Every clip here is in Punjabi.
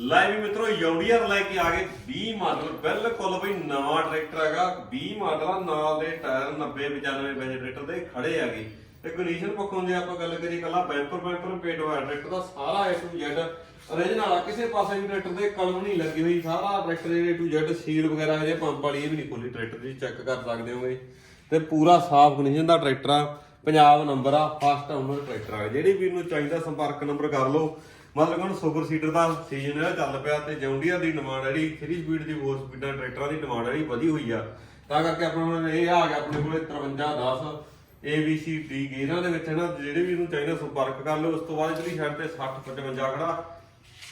ਲੈ ਵੀ ਮਿੱਤਰੋ ਯੌਂਡੀਅਰ ਲੈ ਕੇ ਆ ਗਏ 20 ਮਾਡਲ। ਬਿਲਕੁਲ ਬਈ ਨਵਾਂ ਟਰੈਕਟਰ ਹੈਗਾ। 20 ਮਾਡਲ ਨਾਲ ਦੇ ਟਾਇਰ 90 95 ਵਜੇ ਦੇ ਖੜੇ ਹੈਗੇ। ਤੇ ਕੰਡੀਸ਼ਨ ਪੱਖੋਂ ਜੇ ਆਪਾਂ ਗੱਲ ਕਰੀਏ ਕੱਲਾ ਬੈਂਪਰ ਬੈਂਪਰ, ਪੇਟ ਹੋਇਆ ਟਰੈਕਟਰ ਦਾ ਸਾਰਾ A to Z, original ਆ। ਕਿਸੇ ਪਾਸੇ ਵੀ ਟਰੈਕਟਰ ਦੇ ਕਲਮ ਨਹੀਂ ਲੱਗੀ ਹੋਈ ਸਾਰਾ ਟਰੈਕਟਰ ਦੇ A to Z ਸੀਲ ਵਗੈਰਾ ਇਹਦੇ ਪੰਪ ਵਾਲੀ ਇਹ ਵੀ ਨਹੀਂ ਖੋਲੀ ਟਰੈਕਟਰ ਦੀ ਚੈੱਕ ਕਰ ਸਕਦੇ ਹੋਗੇ। ਤੇ ਪੂਰਾ ਸਾਫ਼ ਕੰਡੀਸ਼ਨ ਦਾ ਟਰੈਕਟਰ ਆ। ਪੰਜਾਬ ਨੰਬਰ ਆ ਫਸਟ ਓਨਰ ਟਰੈਕਟਰ ਆ ਜਿਹੜੀ ਵੀਰ ਨੂੰ ਚਾਹੀਦਾ ਸੰਪਰਕ ਨੰਬਰ ਕਰ ਲਓ। ਮਤਲਬ ਹੁਣ ਸੁਪਰ ਸੀਡਰ ਦਾ ਸੀਜ਼ਨ ਹੈ ਚੱਲ ਪਿਆ ਤੇ ਜੌਂਡੀਅਰ ਦੀ ਡਿਮਾਂਡ ਜਿਹੜੀ 3 ਸਪੀਡ ਦੀ 4 ਸਪੀਡਾਂ ਟਰੈਕਟਰਾਂ ਦੀ ਡਿਮਾਂਡ ਜਿਹੜੀ, ਵਧੀ ਹੋਈ ਆ। ਤਾਂ ਕਰਕੇ ਆਪਣਾ ਹੁਣ ਇਹ ਆ ਗਿਆ ਆਪਣੇ ਕੋਲੇ 53 10 ABC D ਗੇਅਰਾਂ ਦੇ ਵਿੱਚ ਹੈ ਨਾ ਜਿਹੜੇ ਵੀ ਨੂੰ ਚਾਹੀਦਾ ਸੰਪਰਕ ਕਰ ਲਓ। ਉਸ ਤੋਂ ਬਾਅਦ ਜਿਹੜੀ ਸਾਈਡ ਤੇ 60 55 ਖੜਾ,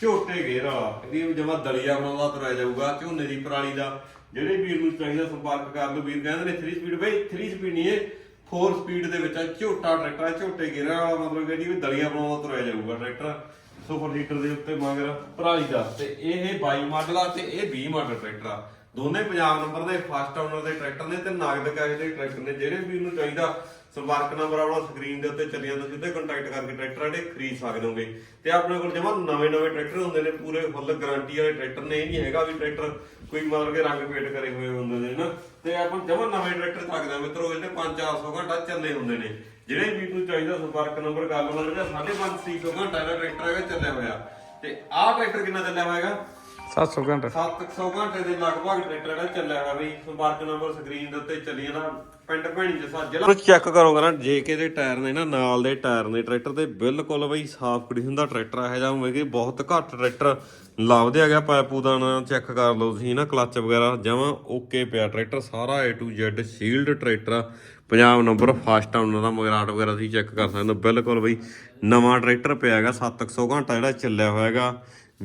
ਝੋਟੇ ਗੇਅਰ ਵਾਲਾ। ਇਹਦੀ ਜਮਾ ਦਲੀਆ ਬਣਾਉਂਦਾ, ਤੁਰਿਆ ਜਾਊਗਾ, ਝੋਨੇ ਦੀ ਪਰਾਲੀ ਦਾ। ਜਿਹੜੇ ਵੀਰ ਨੂੰ ਚਾਹੀਦਾ ਸੰਪਰਕ ਕਰ ਲਓ, ਵੀਰ ਕਹਿੰਦੇ ਨੇ 3 ਸਪੀਡ ਬਈ 3 ਸਪੀਡ ਨਹੀਂ ਇਹ। 4 ਸਪੀਡ ਦੇ ਵਿੱਚ ਆ ਝੋਟਾ ਟਰੈਕਟਰ ਆ, ਝੋਟੇ ਗੇਅਰਾਂ ਵਾਲਾ ਮਤਲਬ ਕਿ ਜਿਹੜੀ ਵੀ ਦਲੀਆ ਬਣਾਉਂਦਾ ਤੁਰਿਆ ਜਾਊਗਾ ਟਰੈਕਟਰ। ਸੁਪਰ ਹੀਟਰ ਦੇ ਉੱਤੇ ਮਗਰ ਪਰਾਲੀ ਦਾ। ਤੇ ਇਹ 22 ਮਾਡਲ ਆ ਤੇ ਇਹ 20 ਮਾਡਲ ਟਰੈਕਟਰ ਆ। ਦੋਨੇ ਪੰਜਾਬ ਨੰਬਰ ਦੇ ਫਸਟ ਓਨਰ ਦੇ ਟਰੈਕਟਰ ਨੇ ਤੇ ਨਗਦ ਕੈਸ਼ ਦੇ ਟਰੈਕਟਰ ਨੇ। ਜਿਹੜੇ ਵੀਰ ਨੂੰ ਚਾਹੀਦਾ ਸੰਪਰਕ ਨੰਬਰ ਆਪਣਾ ਸਕਰੀਨ ਦੇ ਉੱਤੇ ਚੱਲੀ ਜਾਂਦਾ ਸਿੱਧੇ ਕੰਟੈਕਟ ਕਰਕੇ ਟਰੈਕਟਰ ਜਿਹੜੇ ਖਰੀਦ ਸਕਦੇ ਹੋਗੇ। ਤੇ ਆਪਣੇ ਕੋਲ ਜਮਾ ਨਵੇਂ ਨਵੇਂ ਟਰੈਕਟਰ ਹੁੰਦੇ ਨੇ, ਪੂਰੇ ਫੁੱਲ ਗਾਰੰਟੀ ਵਾਲੇ ਟਰੈਕਟਰ ਨੇ। ਇਹ ਨਹੀਂ ਹੈਗਾ ਵੀ ਟਰੈਕਟਰ ਕੋਈ ਮਤਲਬ ਕਿ ਰੰਗ ਪੇਟ ਕਰੇ ਹੋਏ ਹੁੰਦੇ ਨੇ ਨਾ ਤੇ ਆਪਾਂ ਜਮਾ ਨਵੇਂ ਟਰੈਕਟਰ ਚੱਕਦੇ ਆ ਮਿੱਤਰੋ, ਇਹਦੇ 5-400 ਘੰਟਾ ਚੱਲੇ ਹੁੰਦੇ ਨੇ। ਜਿਹੜੇ ਵੀ ਨੂੰ ਚਾਹੀਦਾ ਸੰਪਰਕ ਨੰਬਰ ਕਰ ਲਓ ਜਿਹੜਾ 5.5 ਘੰਟਾ ਦਾ ਟਰੈਕਟਰ ਹੈਗਾ ਚੱਲਿਆ ਹੋਇਆ। ਤੇ ਆਹ ਟਰੈਕਟਰ ਕਿੰਨਾ ਚੱਲਿਆ ਹੋਇਆ ਹੈਗਾ? 700 ਘੰਟਾ। 700 ਘੰਟੇ ਦੇ ਲਗਭਗ ਟਰੈਕਟਰ ਜਿਹੜਾ ਚੱਲਿਆ ਹੋਇਆ ਬਈ ਸੰਪਰਕ ਨੰਬਰ ਸਕਰੀਨ ਦੇ ਉੱਤੇ ਚੱਲੀ ਜਾਣਾ ਪਿੰਡ ਭੈਣੀ ਜਸਾ ਜ਼ਿਲ੍ਹਾ ਚੈੱਕ ਕਰੋਗਾ ਨਾ ਜੇਕੇ ਦੇ ਟਾਇਰ ਨੇ ਨਾ ਨਾਲ ਦੇ ਟਾਇਰ ਨੇ ਟਰੈਕਟਰ ਦੇ ਬਿਲਕੁਲ ਬਈ ਸਾਫ਼ ਕੰਡੀਸ਼ਨ ਦਾ ਟਰੈਕਟਰ ਹੈ ਜਾਂ ਹੋਵੇਗੀ ਬਹੁਤ ਘੱਟ ਟਰੈਕਟਰ ਲਾਵਦੇ ਆ ਗਿਆ ਪਾਇਪੂ ਦਾ ਨਾ ਚੈੱਕ ਕਰ ਲਓ ਤੁਸੀਂ ਨਾ ਕਲੱਚ ਵਗੈਰਾ ਜਮਾਂ ਓਕੇ ਪਿਆ ਟਰੈਕਟਰ ਸਾਰਾ A to Z sealed tractor ਆ। ਪੰਜਾਬ ਨੰਬਰ ਫਾਸਟ ਆਉਣ ਦਾ ਮਗਰਾਟ ਵਗੈਰਾ ਤੁਸੀਂ ਚੈੱਕ ਕਰ ਸਕਦੇ ਹੋ ਬਿਲਕੁਲ ਬਈ ਨਵਾਂ ਟਰੈਕਟਰ ਪਿਆ ਹੈਗਾ 700 ਘੰਟਾ ਜਿਹੜਾ ਚੱਲਿਆ ਹੋਇਆ ਹੈਗਾ।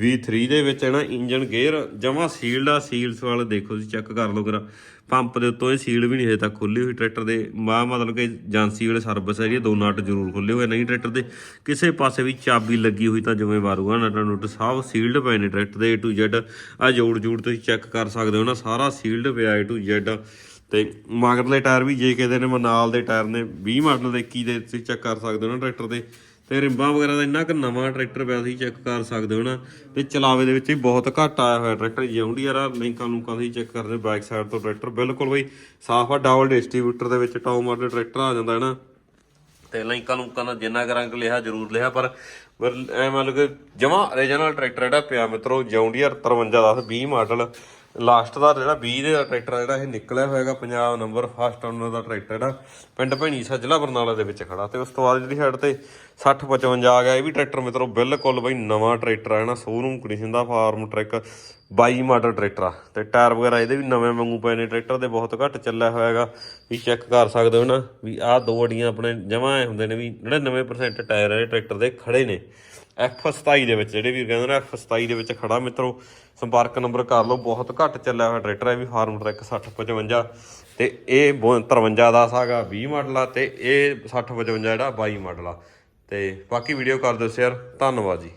V3 ਦੇ ਵਿੱਚ ਹੈ ਨਾ ਇੰਜਨ ਗੇਅਰ, ਜਮਾ ਸੀਲਡ ਆ ਸੀਲਸ ਵਾਲੇ ਦੇਖੋ ਤੁਸੀਂ ਚੈੱਕ ਕਰ ਲਓ ਕਰਾ ਪੰਪ ਦੇ ਉੱਤੋਂ ਇਹ ਸੀਲ ਵੀ ਨਹੀਂ ਹਜੇ ਤੱਕ ਖੁੱਲੀ ਹੋਈ ਟਰੈਕਟਰ ਦੇ। ਮਾ ਮਤਲਬ ਕਿ ਏਜੰਸੀ ਵਾਲੇ ਸਰਵਿਸ ਹੈ ਜੀ ਦੋ ਨਟ ਜ਼ਰੂਰ ਖੁੱਲੇ ਹੋਏ ਨਹੀਂ ਟਰੈਕਟਰ ਦੇ। ਕਿਸੇ ਪਾਸੇ ਵੀ ਚਾਬੀ ਲੱਗੀ ਹੋਈ ਤਾਂ ਜਿਵੇਂ ਵਾਰੂਗਾ ਨਟ ਨੁੱਟ ਸਭ ਸੀਲਡ ਪਏ ਨੇ ਟਰੈਕਟਰ ਦੇ A to Z ਆ ਜੋੜ ਜੋੜ ਤੁਸੀਂ ਚੈੱਕ ਕਰ ਸਕਦੇ ਹੋ ਨਾ, ਸਾਰਾ ਸੀਲਡ ਪਿਆ A to Z ਤੇ ਮਗਰਲੇ ਟਾਇਰ ਵੀ ਜੇ ਕਿਤੇ ਨੇ, ਮਨਾਲ ਦੇ ਟਾਇਰ ਨੇ 20 ਮਾਡਲ ਦੇ 21 ਦੇ ਤੁਸੀਂ ਚੈੱਕ ਕਰ ਸਕਦੇ ਹੋ ਨਾ ਟਰੈਕਟਰ ਦੇ। ਤੇ ਰਿੰਬਾਂ ਵਗੈਰਾ ਦਾ ਇੰਨਾ ਕਿ ਨਵਾਂ ਟਰੈਕਟਰ ਪਿਆ ਤੁਸੀਂ ਚੈੱਕ ਕਰ ਸਕਦੇ ਹੋ ਨਾ। ਤੇ ਚਲਾਵੇ ਦੇ ਵਿੱਚ ਵੀ ਬਹੁਤ ਘੱਟ ਆਇਆ ਹੋਇਆ ਟਰੈਕਟਰ ਜੌਂਡੀਅਰ ਆ ਲਿੰਕਾਂ ਨੂੰ ਤੁਸੀਂ ਚੈੱਕ ਕਰਦੇ ਬੈਕ ਸਾਈਡ ਤੋਂ ਟਰੈਕਟਰ। ਬਿਲਕੁਲ ਬਈ, ਸਾਫ਼ ਆ ਡਬਲ ਡਿਸਟ੍ਰੀਬਿਊਟਰ ਦੇ ਵਿੱਚ ਟੌਪ ਮਾਡਲ ਟਰੈਕਟਰ ਆ ਜਾਂਦਾ ਹੈ ਨਾ। ਤੇ ਲਿੰਕਾਂ ਨੂੰ ਦਾ ਜਿੰਨਾ ਕੁ ਰੰਗ ਲਿਆ, ਜ਼ਰੂਰ ਲਿਆ, ਪਰ ਪਰ ਐ ਮੰਨ ਲਓ ਕਿ ਜਮਾ ਓਰੀਜਨਲ ਟਰੈਕਟਰ ਜਿਹੜਾ ਪਿਆ ਮਿੱਤਰੋ ਜੌਂਡੀਅਰ 5310 20 ਮਾਡਲ ਲਾਸਟ ਦਾ ਜਿਹੜਾ 20 ਦੇ ਟਰੈਕਟਰ ਜਿਹੜਾ ਇਹ ਨਿਕਲਿਆ ਹੋਏਗਾ ਪੰਜਾਬ ਨੰਬਰ ਫਸਟ ਓਨਰ ਦਾ ਟਰੈਕਟਰ ਜਿਹੜਾ ਪਿੰਡ ਭੈਣੀ ਸਾ ਜ਼ਿਲ੍ਹਾ ਬਰਨਾਲਾ ਦੇ ਵਿੱਚ ਖੜਾ ਤੇ ਉਸ ਤੋਂ ਬਾਅਦ ਜਿਹੜੀ ਸਾਈਡ ਤੇ 60 55 ਆ ਗਿਆ, ਇਹ ਵੀ ਟਰੈਕਟਰ ਮਿੱਤਰੋ ਬਿਲਕੁਲ ਬਈ ਨਵਾਂ ਟਰੈਕਟਰ ਆ ਨਾ ਸ਼ੋਰੂਮ ਕੰਡੀਸ਼ਨ ਦਾ ਫਾਰਮ ਟਰੈਕ 22 ਮਾਡਲ ਟਰੈਕਟਰ ਆ ਤੇ ਟਾਇਰ ਵਗੈਰਾ ਇਹਦੇ ਵੀ ਨਵੇਂ ਵਾਂਗੂ ਪਏ ਨੇ, ਟਰੈਕਟਰ ਦੇ ਬਹੁਤ ਘੱਟ ਚੱਲਿਆ ਹੋਇਆਗਾ ਵੀ ਚੈੱਕ ਕਰ ਸਕਦੇ ਹੋ ਨਾ, ਵੀ ਆਹ ਦੋ ਅੜੀਆਂ ਆਪਣੇ ਜਮਾਂ ਹੁੰਦੇ ਨੇ ਵੀ 99% ਟਾਇਰ ਇਹ ਟਰੈਕਟਰ ਦੇ ਖੜੇ ਨੇ। F27 ਦੇ ਵਿੱਚ, ਜਿਹੜੇ ਵੀ ਕਹਿੰਦੇ ਨੇ F27 ਦੇ ਵਿੱਚ ਖੜਾ ਮਿੱਤਰੋ, ਸੰਪਰਕ ਨੰਬਰ ਕਰ ਲਓ, ਬਹੁਤ ਘੱਟ ਚੱਲਿਆ ਹੋਇਆ ਟਰੈਕਟਰ ਹੈ ਵੀ ਫਾਰਮ ਟਰੈਕ 6055 ਤੇ ਇਹ 53 ਦਾ ਸਾਗਾ 20 ਮਾਡਲ ਆ ਤੇ ਇਹ 6055 ਜਿਹੜਾ 22 ਮਾਡਲ ਆ। ਤੇ ਬਾਕੀ ਵੀਡੀਓ ਕਰ ਦਿਓ ਸ਼ੇਅਰ ਧੰਨਵਾਦ ਜੀ।